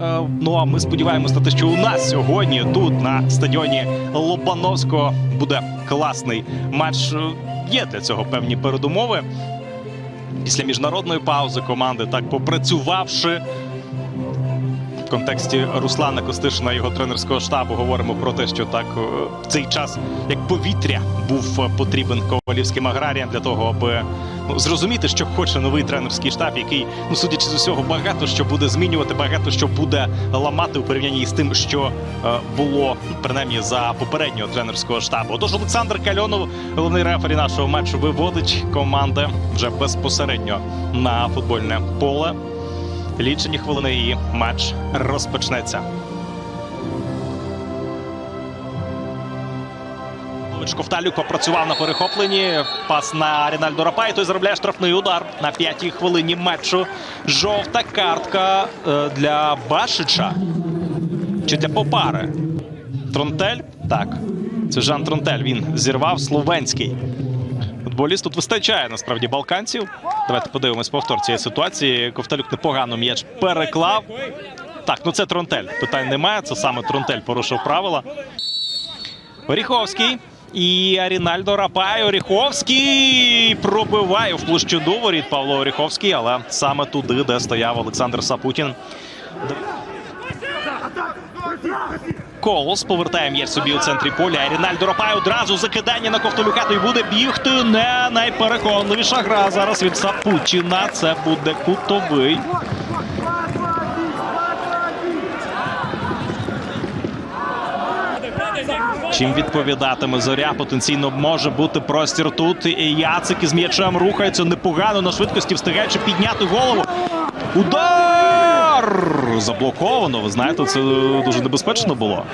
Е, Ну а ми сподіваємось на те, що у нас сьогодні тут на стадіоні Лобановського буде класний матч. Е, Є для цього певні передумови. Після міжнародної паузи команди, так попрацювавши в контексті Руслана Костишина його тренерського штабу, говоримо про те, що так е, в цей час як повітря був потрібен ковалівським аграріям для того, аби ну, зрозуміти, що хоче новий тренерський штаб, який, ну судячи з усього, багато що буде змінювати, багато що буде ламати у порівнянні з тим, що е, було ну, принаймні за попереднього тренерського штабу. Отож, Олександр Кальонов, головний рефері нашого матчу, виводить команди вже безпосередньо на футбольне поле. Лічені хвилини і матч розпочнеться. Павлович Ковталюк попрацював на перехопленні. Пас на Рінальдо Рапай. Той заробляє штрафний удар на п'ятій хвилині матчу. Жовта картка е, для Башича. Чи для Попари? Тронтель? Так. Це Жан Тронтель. Він зірвав словенський. Футболіст тут вистачає насправді балканців. Давайте подивимось повтор цієї ситуації. Ковталюк непогано м'яч переклав. Так, ну це Тронтель. Питань немає. Це саме Тронтель порушив правила. Оріховський. І Арінальдо Рапай. Оріховський пробиває в площину воріт Павло Оріховський, але саме туди, де стояв Олександр Сапутін. Колос повертає м'яч собі у центрі поля. Рінальдо Рапай одразу закидання на Ковтолюка. Той буде бігти. Не найпереконливіша гра зараз від Сапутіна. Це буде кутовий. Чим відповідатиме зоря? Потенційно може бути простір тут. І Яцик із м'ячем рухається непогано на швидкості, встигаючи підняти голову. Удар! Заблоковано. Ви знаєте, це дуже небезпечно було.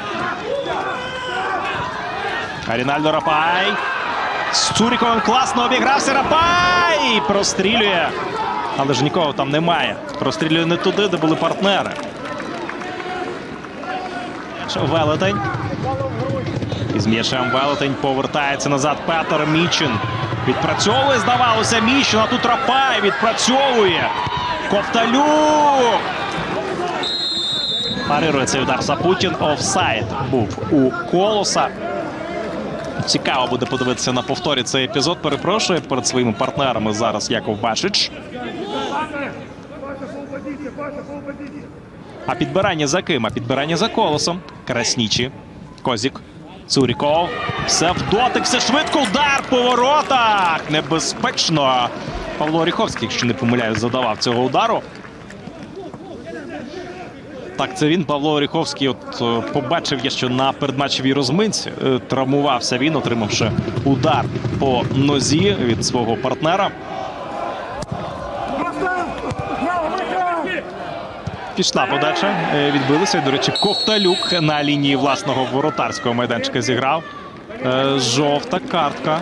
Арінальдо Рапай. З Цуріковим класно обігрався Рапай! Прострілює. Але ж нікого там немає. Прострілює не туди, де були партнери. Велетень. Із м'ячем Велетень повертається назад Петер Мічин. Відпрацьовує, здавалося, Мічин, а тут Рапай відпрацьовує. Ковталюк. Парирує цей удар Сапутін. Офсайд був у колоса. Цікаво буде подивитися на повторі цей епізод. Перепрошує перед своїми партнерами зараз Яков Башич. А підбирання за ким? А підбирання за колосом. Краснічі. Козік. Цуріков. Все в дотик, все швидко. Удар по воротах. Небезпечно. Павло Оріховський, якщо не помиляюсь, задавав цього удару. Так, це він, Павло Оріховський, от е, побачив я, що на передматчевій розминці е, травмувався він, отримавши удар по нозі від свого партнера. Пішла подача, е, відбилися. До речі, Ковталюк на лінії власного воротарського майданчика зіграв. Е, Жовта картка.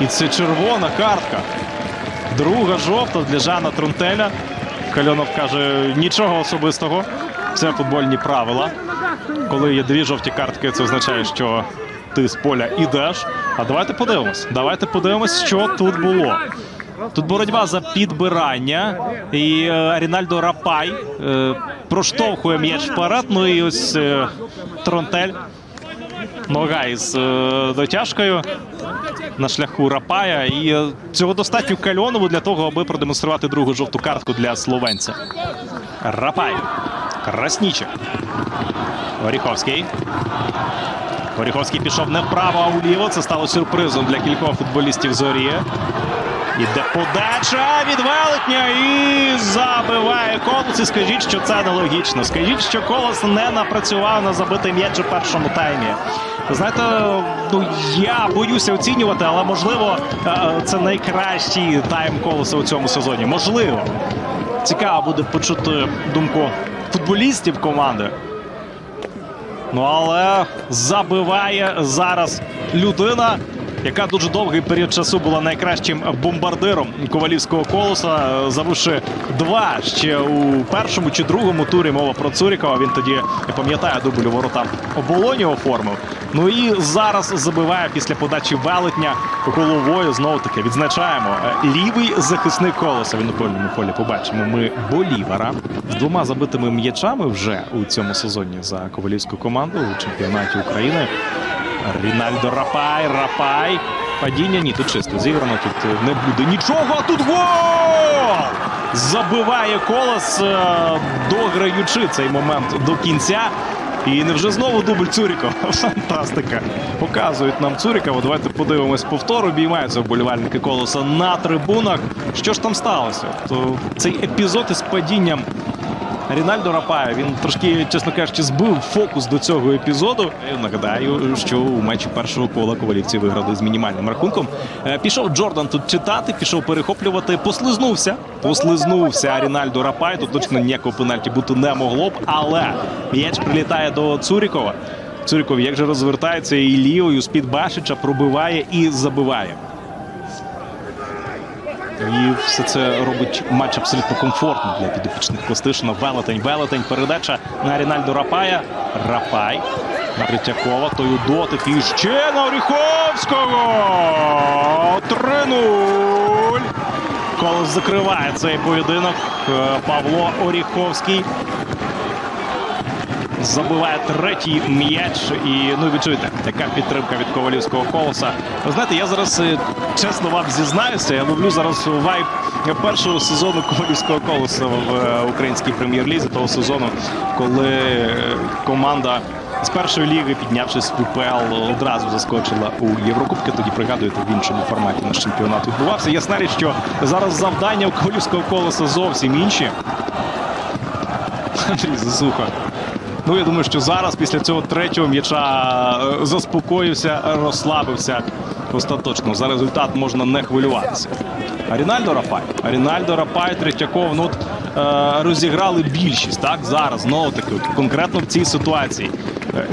І це червона картка. Друга жовта для Жана Трунтеля. Кальонов каже, нічого особистого. Це футбольні правила. Коли є дві жовті картки, це означає, що ти з поля ідеш. А давайте подивимось. Давайте подивимось, що тут було. Тут боротьба за підбирання. І е, Рінальдо Рапай е, проштовхує м'яч вперед. Ну і ось е, Тронтель. Нога із дотяжкою на шляху Рапая. І цього достатньо Кальонову для того, аби продемонструвати другу жовту картку для словенця. Рапай. Краснічик. Оріховський. Оріховський пішов не вправо, а вліво. Це стало сюрпризом для кількох футболістів зорі. Іде подача від велетня і забиває колос. І скажіть, що це нелогічно. Скажіть, що колос не напрацював на забитий м'яч у першому таймі. Знаєте, ну я боюся оцінювати, але можливо е, це найкращий тайм колоса у цьому сезоні. Можливо. Цікаво буде почути думку футболістів команди. Ну але забиває зараз людина, яка дуже довгий період часу була найкращим бомбардиром ковалівського колоса, забивши два ще у першому чи другому турі. Мова про Цурікова. Він тоді я пам'ятаю дубль у воротам оболоні оформив. Ну і зараз забиває після подачі велетня головою. Знову таки відзначаємо е, лівий захисник колоса. В інопольному полі побачимо. Ми Болівара з двома забитими м'ячами вже у цьому сезоні за ковалівську команду у чемпіонаті України. Рінальдо Рапай, Рапай. Падіння ні, тут чисто зіграно, тут е, не буде нічого, а тут гол! Забиває колос, е, дограючи цей момент до кінця. І невже знову дубль Цурікова? Фантастика. Показують нам Цурікова. Давайте подивимось повтор. Обіймаються вболівальники колоса на трибунах. Що ж там сталося? То цей епізод із падінням Рінальдо Рапая він трошки, чесно кажучи, збив фокус до цього епізоду. Нагадаю, що у матчі першого кола ковалівці виграли з мінімальним рахунком. Е, Пішов Джордан тут читати, пішов перехоплювати, послизнувся. Послизнувся Рінальдо Рапай. Тут точно ніякого пенальті бути не могло б, але м'яч прилітає до Цурікова. Цуріков як же розвертається і лівою з-під Башича пробиває і забиває. І все це робить матч абсолютно комфортним для підопічних Костишина. Велетень, велетень, передача на Рінальдо Рапая. Рапай на Третьякова. Той дотик. І ще на Оріховського. 3-0. Колос закриває цей поєдинок. Е, Павло Оріховський. Забиває третій м'яч. І ну ви чуєте, підтримка від ковалівського колоса. Ви знаєте, я зараз е, чесно вам зізнаюся. Я ловлю зараз вайб першого сезону ковалівського колоса в е, українській прем'єр-лізі того сезону, коли е, команда. З першої ліги, піднявшись в УПЛ, одразу заскочила у Єврокубки. Тоді пригадуєте, в іншому форматі наш чемпіонат відбувався. Ясна річ, що зараз завдання у ковалівського колоса зовсім інші. Андрій Засуха. Ну, я думаю, що зараз після цього третього м'яча е, заспокоївся, розслабився остаточно. За результат можна не хвилюватися. Рінальдо Рапай. Рінальдо Рапай, Третьяков, ну от е, розіграли більшість, так? Зараз, знову таки, конкретно в цій ситуації. Е,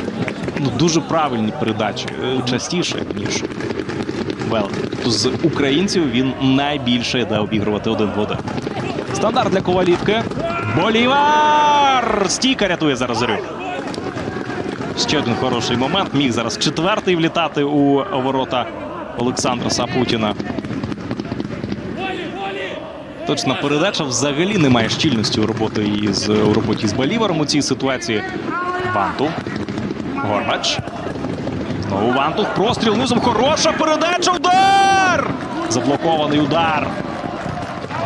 ну, дуже правильні передачі, е, частіше, ніж Велетень. Тобто з українців він найбільше йде обігрувати один в один. Стандарт для Ковалівки. Болівар! Стійка рятує зараз зорю. Ще один хороший момент. Міг зараз четвертий влітати у ворота Олександра Сапутіна. Точна передача взагалі немає щільності у роботі із у роботі з Боліваром у цій ситуації. Ванту. Горбач. Знову Вантух. Простріл низом. Хороша передача. Удар! Заблокований удар.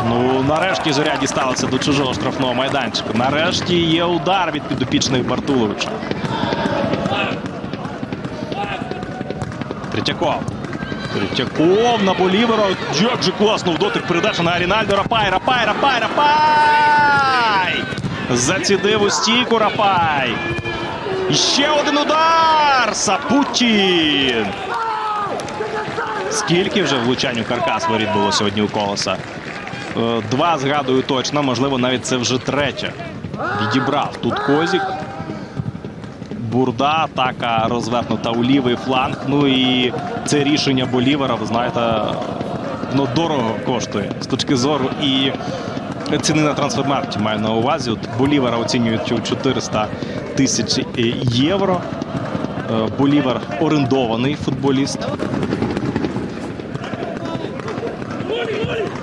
Ну, нарешті зоря дісталася до чужого штрафного майданчика. Нарешті є удар від підопічних Бартуловича. Третьяков. Третьяков на Болівера. Як же класно в дотик передача на Рінальдо Рапай. Рапай, Рапай, Рапай! Зацідив у стійку Рапай. І ще один удар! Сапутін! Скільки вже влучань у каркас воріт було сьогодні у колоса? Е, Два згадую точно, можливо, навіть це вже третє. Відібрав тут Козік. Бурда, атака розвернута у лівий фланг. Ну і це рішення Болівера, ви знаєте, воно дорого коштує з точки зору і ціни на трансфермаркті маю на увазі. От Болівера оцінюють у 400 тисяч євро. Е, Болівер орендований футболіст.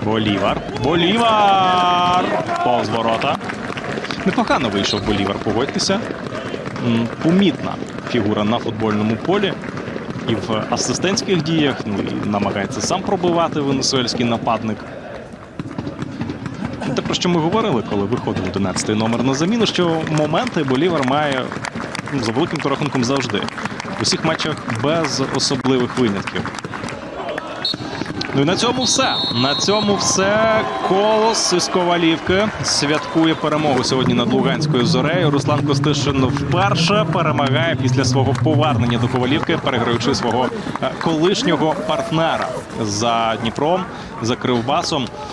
Болівар. Болівар! Повз ворота. Непогано вийшов Болівар, погодьтеся. Помітна фігура на футбольному полі. І в асистентських діях, ну і намагається сам пробивати венесуельський нападник. Те, про що ми говорили, коли виходив 11-й номер на заміну, що моменти Болівар має ну, за великим рахунком завжди. В усіх матчах без особливих винятків. Ну і на цьому все. На цьому все. Колос із Ковалівки святкує перемогу сьогодні над Луганською зорею. Руслан Костишин вперше перемагає після свого повернення до Ковалівки, переграючи свого е, колишнього партнера за Дніпром, за Кривбасом.